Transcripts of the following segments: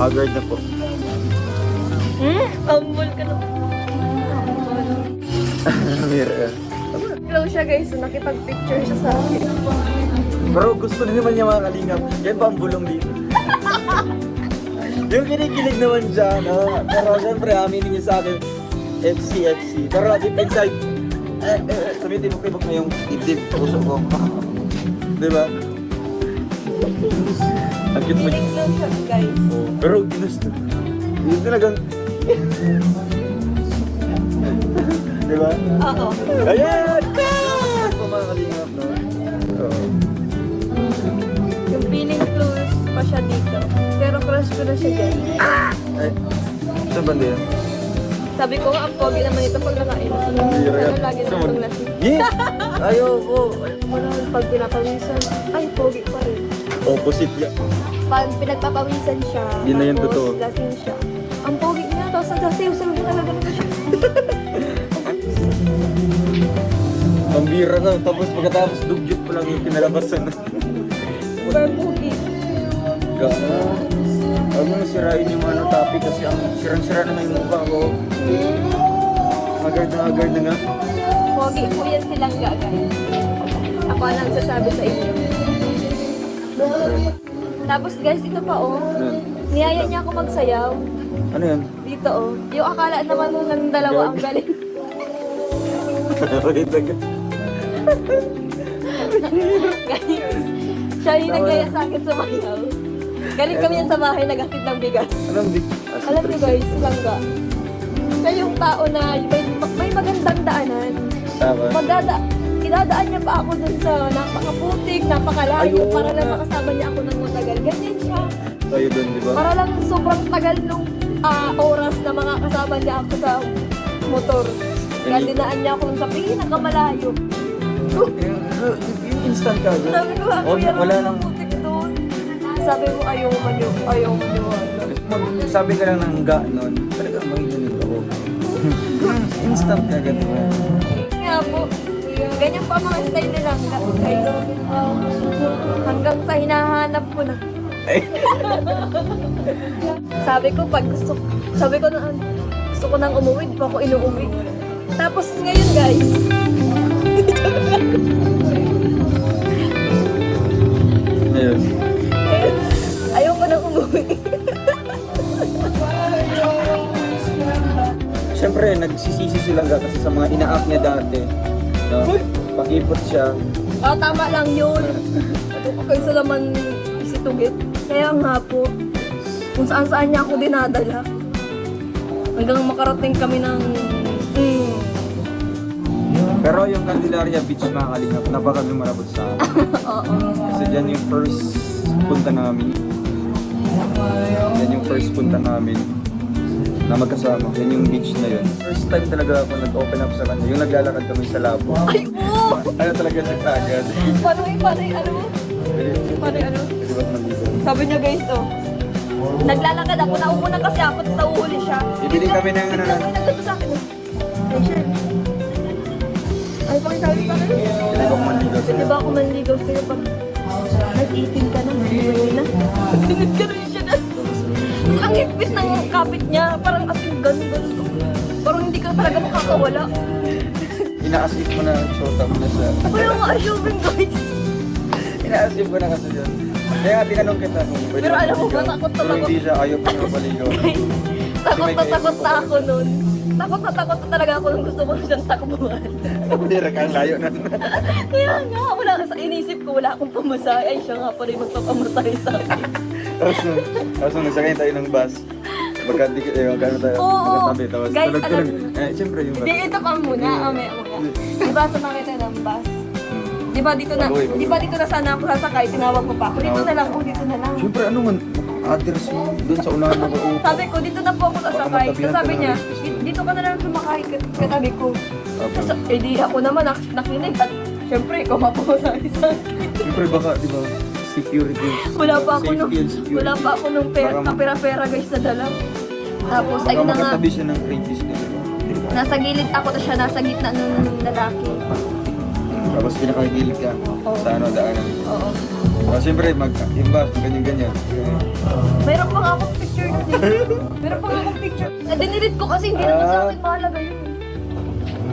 Haggard na po. Hmm? Humble ka na. Mira. Hello siya guys, so nakipag-picture siya sa akin. Pero gusto na naman niya mga kalingap. Yan ba ang bulong dito? yung kinikilig naman siya, no? Pero syempre, aminin niya sa akin, FC, FC. Pero deep inside, eh, eh, tumitibok-tibok na yung dibdib, puso ko. Di ba? Ang cute mag... Guys. Oh, pero ginusto. Yung talagang... Di ba? Oo. Ayan! Cut! Po mga kalingap, no? Oo. Yung feeling close pa siya dito. Pero crush ko na siya guys. Ay, saan ba yan? Sabi ko nga, ang pogi naman ito pag nakain. Ano lagi na itong lasing. Yeah! Ayoko! Wala, pag pinapawisan, ay, pogi pa rin. Opposite yan. Pag pinagpapawisan siya, Yun na yung tapos totoo. lasing siya. Ang pogi niya, tapos nagsasayaw-sayaw na talaga na siya. Ang bira na. Tapos pagkatapos dugyot pa lang yung pinalabasan. Super pogi. Gana. Huwag mo sirain yung ano topic kasi ang sirang-sira na yung mukha ko. Haggard na haggard na nga. Pogi po yan silang ga, guys. Ako lang sasabi sa inyo. Tapos guys, ito pa oh. Ano? Niyaya niya ako magsayaw. Ano yan? Dito oh. Yung akala naman nung ng dalawa ang galing. Wait guys, siya yung nagyaya sa akin sumayaw. Galing kami yan sa bahay, naghatid ng bigas. Anong di? Ah, Alam niyo guys, silang ga. Siya yung tao na may, may magandang daanan. Tama. Magdada, kinadaan niya pa ako dun sa napakaputik, napakalayo, Ayun para lang makasama niya ako ng matagal. Ganyan siya. Tayo doon, di ba? Para lang sobrang tagal nung ah, oras na mga kasama niya ako sa motor. Kaya dinaan niya ako sa pinakamalayo. Instant ka agad. Sabi ko, Oh, kuya, wala ano nang... Sabi mo, ayaw mo niyo, ayaw mo niyo. Mag, sabi ka lang ng ga nun, talagang manginginig ako. instant ka agad. ba? Nga po, ganyan pa ang mga style nila. Guys, hanggang sa hinahanap ko na. Sabi ko, pag gusto, sabi ko na, gusto ko nang umuwi, di pa ako inuuwi. Tapos ngayon guys, nagsisisi sila ga kasi sa mga ina-up niya dati. No? Pakipot siya. Ah, tama lang yun. Kaysa naman isitugit. Kaya nga po, kung saan saan niya ako dinadala. Hanggang makarating kami ng... Mm, Pero yung Candelaria Beach mga kalingap, napaka lumarabot sa akin. oo. Kasi dyan yung first punta namin. Yan yung first punta namin na magkasama. Yan yung beach na yun. First time talaga ako nag-open up sa kanya. Yung naglalakad kami sa labo. Ay, oo! Ano talaga siya kagad. Paano yung, yung, ano yung, ano? pwede ba't nandito? Sabi niya guys, oh. Naglalakad ako, naumuna kasi ako, tapos nauhuli siya. Bibili kami ng ano nagganto sa akin. Ay, shit. Ay, pakisabi pa rin. Pwede bang manligaw Pwede ba ako manligaw sa'yo pag nag-18 kapit niya, parang asing ganun, ganun. Parang hindi ka talaga makakawala. Inaasip ko na ang shota mo na siya. Wala nga assuming guys. Inaasip ko na kasi yun. Kaya nga tinanong kita kung pwede Pero alam mo ba, takot na Pero hindi siya ayaw pa maligaw. Guys, takot na takot na ako nun. Takot na takot na talaga ako nung gusto ko siyang takbuhan. Bira ka, layo na. Kaya nga, wala ka sa inisip ko, wala akong pamasay. Ay, siya nga pa rin magpapamasay sa akin. Tapos nung, tapos nung nagsakay tayo ng bus, magkandi eh, magkano tayo, Oo. magkatabi, tapos Guys, tulog-tulog. alam- Eh, siyempre yung. Di, ito pa muna, amaya muna. Di ba sumakit tayo ng bus? Di ba dito na, Bagoy, di ba dito na sana ako sasakay, tinawag mo pa ako. Dito na lang ako, dito na lang. Siyempre, ano man, address mo dun sa unahan na ko. Sabi ko, dito na po ako sasakay. Baka Tapos sabi ka niya, ng release. "Di- dito ka na lang sumakay, kat- katabi ko. Tapos, eh di ako naman nak nakinig at syempre, mapamasay sa akin. Siyempre, baka, di ba, security. Wala pa ako nung, wala pa ako nung pera, Baka- kapera-pera guys na dala. Tapos, ayun na nga, makatabi siya ng previous na, nasa gilid ako, tapos siya nasa gitna nung lalaki. Tapos pinakagilid ka Oo. sa ano, daanan. Oo. Uh, siyempre, mag, yung bus, ganyan-ganyan. Mayroon pa nga akong picture Meron pa nga akong picture. Eh, dinilit ko kasi hindi naman sa Ah. akin mahalaga yun.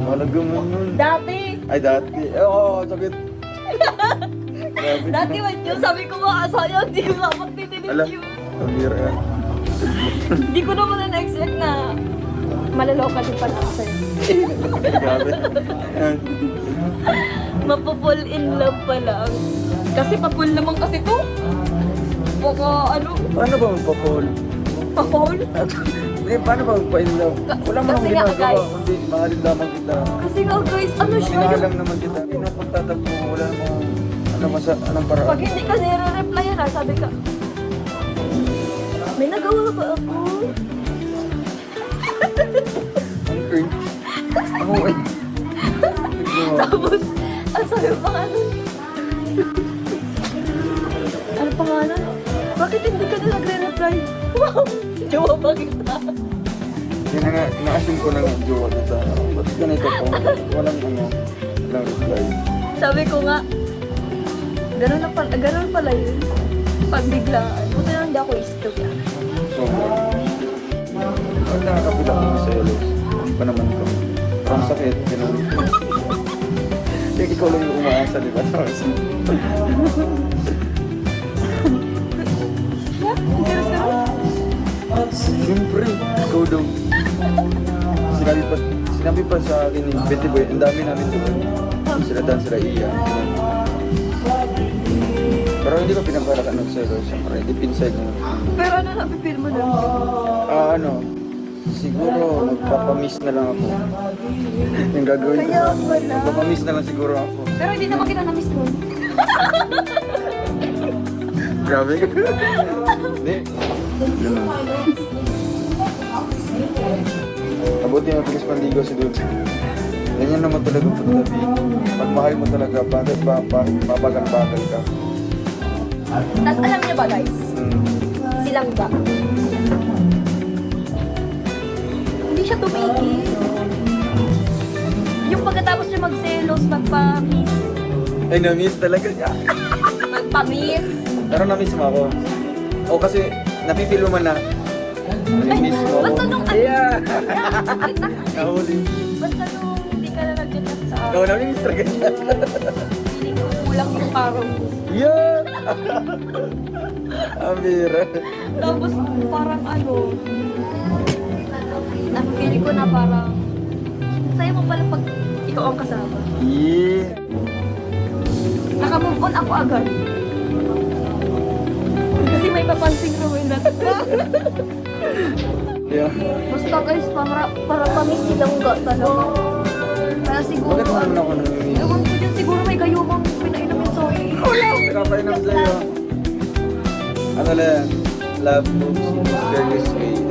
Malaga mo nun. Dati, Ay, dati. Eh, Oo, sakit. Dati man yun, sabi ko nga, sayang, hindi ko dinilit Ala, yun. ang bira yan. Hindi ko naman na-expect na malaloka din pala ako sa'yo. Grabe. Yan. Mapapul in love pa lang. Kasi papul naman kasi to. Baka ano, Paano ba magpa-fall? papul? Eh, paano ba magpa-in love? Wala mo Kasi akong nga, ginagawa, guys. kundi mahalin lamang kita. Kasi nga guys, ano siya Minahal yung... naman kita. Pinapagtatampo mo, wala namang, ano masa, anong Pag paraan. hindi ka nire-reply na, sabi ka, may nagawa ba ako? Ang cringe. Ako. Nagawa. Tapos, ang sabi mo pangalan? ano pangalan? Bakit hindi ka na nagre-reply? Wow! Jowa ba kita? Kaya na nga, na-assume ko na nga, jowa kita. Ba't ganito po? Walang ano, walang reply. Sabi ko nga, ganun, na pala, ganun pala yun. Pag biglaan. Buti na hindi ako istok yan. So, pag nakakapila ko sa hindi pa naman ko. Parang sakit. Kaya ikaw lang yung umaasa, di ba? Ka Siyempre, ikaw daw. Sinabi pa, sinabi pa sa akin ni Betty Boy, ang dami namin doon. Sila Dan, sila Iya. Pero hindi ko pinapalakan ng selo, siyempre, inside mo. Pero ano napipil mo na? Ah, ano, siguro magpapamiss na lang ako. yung gagawin ko. Kaya pala. Magpapamiss na lang siguro ako. Pero hindi naman kita na-miss nun. Grabe ka. Hindi. Ganun. Mabuti mabilis pandigo si Dun. Ganyan naman talaga pagtabi. Pag mahal mo talaga, bakit ba, pa, mabagal-bagal ka? Tapos alam niyo ba guys, silang ba? Hindi siya tumigil. Yung pagkatapos niya magselos, magpa-miss, Ay, na-miss talaga niya. magpa-miss, Pero na-miss mo ako. O kasi, napipil mo man na. Na-miss mo basta nung ano, Yeah! Nahuli. basta nung hindi ka na nag-chat sa Ikaw akin, na-miss talaga niya. feeling ko kulang yung parang Yeah! Ang bira. Tapos parang ano, na-feeling ko na parang, saya mo pala pag ikaw ang kasama. Yeah! Naka-move on ako agad. Kasi may papansing Ruel na Yeah. Basta guys, para, para pamis silang ga talaga. Kaya siguro, Bakit naman ako nang-miss? ewan ko dyan, siguro may gayumang pinainom yung sorry. Pinapainom sa'yo. Ano lang? Love moves in mysterious ways.